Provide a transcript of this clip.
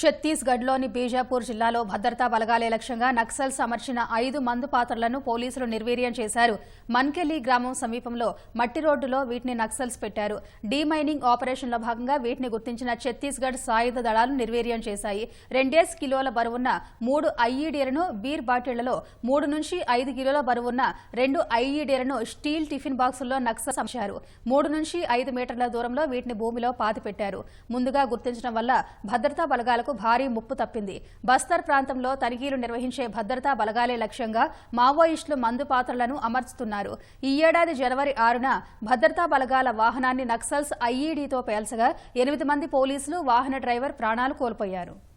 ఛత్తీస్గఢ్లోని బీజాపూర్ జిల్లాలో భద్రతా బలగాలే లక్ష్యంగా నక్సల్స్ అమర్చిన ఐదు మందు పాత్రలను పోలీసులు నిర్వీర్యం చేశారు. మన్కెల్లి గ్రామం సమీపంలో మట్టి రోడ్డులో వీటిని నక్సల్స్ పెట్టారు. డీమైనింగ్ ఆపరేషన్లో భాగంగా వీటిని గుర్తించిన ఛత్తీస్గఢ్ సాయుధ దళాలు నిర్వీర్యం చేశాయి. రెండేసి కిలోల బరువున్న మూడు ఐఈడీలను బీర్ బాటిళ్ళలో మూడు నుంచి ఐదు కిలోల బరువున్న రెండు ఐఈడీలను స్టీల్ టిఫిన్ బాక్సుల్లో నక్సల్స్ అమర్చారు మూడు నుంచి ఐదు మీటర్ల దూరంలో వీటిని భూమిలో పాతిపెట్టారు. ముందుగా గుర్తించడం వల్ల భద్రతా బలగాలకు భారీ ముప్పు తప్పింది. బస్తర్ ప్రాంతంలో తనిఖీలు నిర్వహించే భద్రతా బలగాలే లక్ష్యంగా మావోయిస్టులు మందు పాత్రలను అమర్చుతున్నారు. ఈ ఏడాది జనవరి ఆరున భద్రతా బలగాల వాహనాన్ని నక్సల్స్ ఐఈడీతో పేల్చగా ఎనిమిది మంది పోలీసులు వాహన డ్రైవర్ ప్రాణాలు కోల్పోయారు.